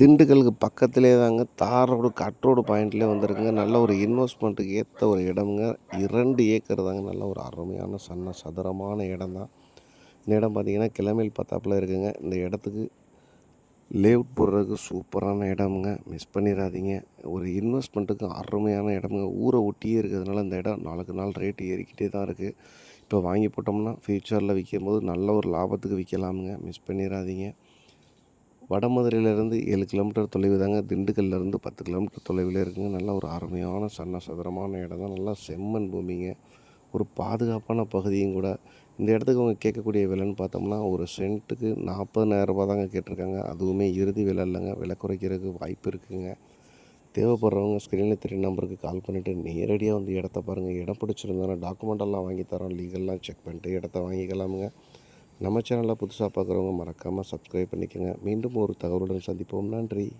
திண்டுக்கலுக்கு பக்கத்திலே தாங்க தார் ரோடு கட் ரோடு பாயிண்ட்லேயே வந்திருக்குங்க. நல்ல ஒரு இன்வெஸ்ட்மெண்ட்டுக்கு ஏற்ற ஒரு இடமுங்க. இரண்டு ஏக்கர் தாங்க நல்ல ஒரு அருமையான சன்ன சதுரமான இடம் தான் இந்த இடம் பார்த்தீங்கன்னா கிளமையில் பத்தாப்பில் இருக்குங்க. இந்த இடத்துக்கு லேவுட் போடுறதுக்கு சூப்பரான இடமுங்க. மிஸ் பண்ணிடாதீங்க ஒரு இன்வெஸ்ட்மெண்ட்டுக்கு அருமையான இடமுங்க. ஊரை ஒட்டியே இருக்கிறதுனால இந்த இடம் நாளுக்கு நாள் ரேட்டு ஏறிக்கிட்டே தான் இருக்குது இப்போ வாங்கி போட்டோம்னா ஃப்யூச்சரில் விற்கும் போது நல்ல ஒரு லாபத்துக்கு விற்கலாமுங்க மிஸ் பண்ணிடாதீங்க வடமதுரையிலேருந்து ஏழு கிலோமீட்டர் தொலைவு தாங்க. திண்டுக்கல்லேருந்து பத்து கிலோமீட்டர் தொலைவில் இருக்குங்க. நல்ல ஒரு அருமையான சன்ன சதுரமான இடம் தான். நல்லா செம்மண் பூமிங்க. ஒரு பாதுகாப்பான பகுதியும் கூட. இந்த இடத்துக்கு அவங்க கேட்கக்கூடிய விலைன்னு பார்த்தோம்னா ஒரு சென்ட்டுக்கு நாற்பதனாயிரம் ரூபா தாங்க கேட்டிருக்காங்க. அதுவுமே இறுதி விலை இல்லைங்க. விலை குறைக்கிறதுக்கு வாய்ப்பு இருக்குதுங்க தேவைப்படுறவங்க ஸ்க்ரீனில் தெரிய நம்பருக்கு கால் பண்ணிவிட்டு நேரடியாக வந்து இடத்த பாருங்கள் இடம் பிடிச்சிருந்தாலும் டாக்குமெண்ட் எல்லாம் வாங்கி தரோம். லீகல்லாம் செக் பண்ணிட்டு இடத்த வாங்கிக்கலாமுங்க. நம்ம சேனலில் புதுசாக பார்க்குறவங்க மறக்காமல் சப்ஸ்கிரைப் பண்ணிக்கோங்க. மீண்டும் ஒரு தகவலுடன் சந்திப்போம். நன்றி.